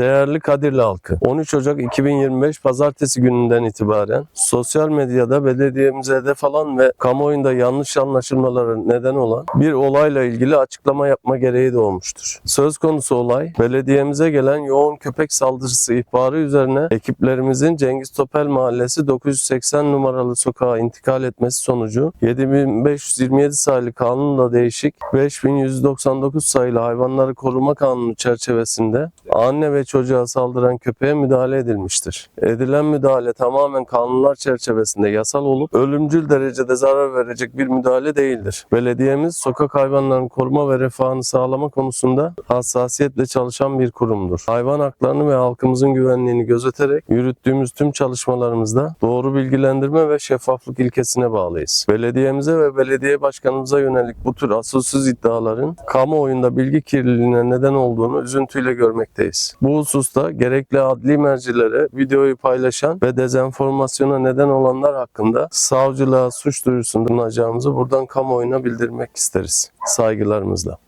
Değerli Kadirli halkı, 13 Ocak 2025 Pazartesi gününden itibaren sosyal medyada belediyemize hedef alan ve kamuoyunda yanlış anlaşılmalara neden olan bir olayla ilgili açıklama yapma gereği doğmuştur. Söz konusu olay, belediyemize gelen yoğun köpek saldırısı ihbarı üzerine ekiplerimizin Cengiz Topel Mahallesi 980 numaralı sokağa intikal etmesi sonucu 7527 sayılı kanunla değişik 5199 sayılı hayvanları koruma kanunu çerçevesinde anne ve çocuğa saldıran köpeğe müdahale edilmiştir. Edilen müdahale tamamen kanunlar çerçevesinde yasal olup ölümcül derecede zarar verecek bir müdahale değildir. Belediyemiz sokak hayvanlarının koruma ve refahını sağlama konusunda hassasiyetle çalışan bir kurumdur. Hayvan haklarını ve halkımızın güvenliğini gözeterek yürüttüğümüz tüm çalışmalarımızda doğru bilgilendirme ve şeffaflık ilkesine bağlıyız. Belediyemize ve belediye başkanımıza yönelik bu tür asılsız iddiaların kamuoyunda bilgi kirliliğine neden olduğunu üzüntüyle görmekteyiz. Bu hususta gerekli adli mercilere videoyu paylaşan ve dezenformasyona neden olanlar hakkında savcılığa suç duyurusunda bulunacağımızı buradan kamuoyuna bildirmek isteriz. Saygılarımızla.